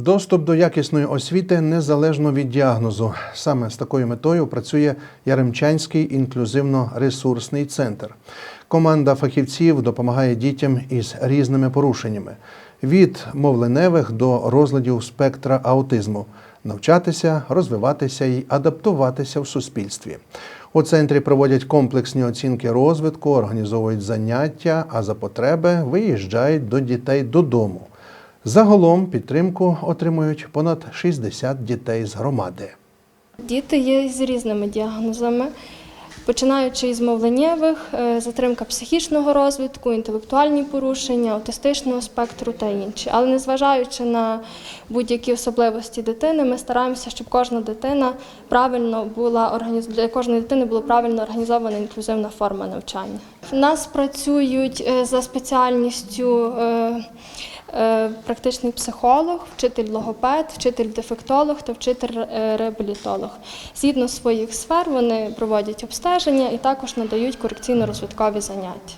Доступ до якісної освіти незалежно від діагнозу. Саме з такою метою працює Яремчанський інклюзивно-ресурсний центр. Команда фахівців допомагає дітям із різними порушеннями від мовленевих до розладів спектра аутизму, навчатися, розвиватися і адаптуватися в суспільстві. У центрі проводять комплексні оцінки розвитку, організовують заняття, а за потреби виїжджають до дітей додому. Загалом підтримку отримують понад 60 дітей з громади. Діти є з різними діагнозами, починаючи із мовленнєвих, е, затримка психічного розвитку, інтелектуальні порушення, аутистичного спектру та інші. Але незважаючи на будь-які особливості дитини, ми стараємося, щоб кожна дитина правильно була для кожної дитини була правильно організована інклюзивна форма навчання. У нас працюють е, за спеціальністю. е, е, Практичний психолог, вчитель логопед, вчитель дефектолог та вчитель е, реабілітолог. Згідно своїх сфер вони проводять обстеження і також надають корекційно-розвиткові заняття.